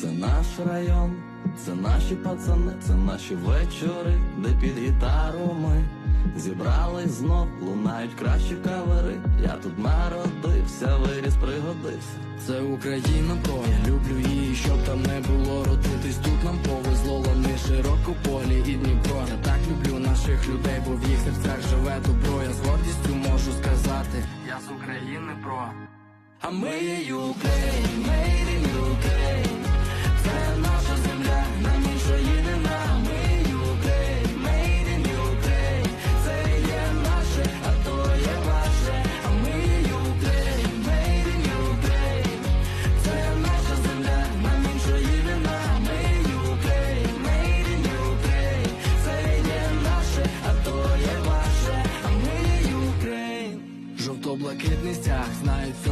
Це наш район, це наші пацани, це наші вечори, де під гітару ми зібрались знов, лунають кращі кавери. Я тут народився, виріс, пригодився. Це Україна, бро, я люблю її, щоб там не було родитись. Тут нам повезло, лани широкополі і Дніпро. Я так люблю наших людей, бо в їх серцях живе добро. Я з гордістю можу сказати, я з України, бро. А ми є Україн, ми облакитний стяг знають це.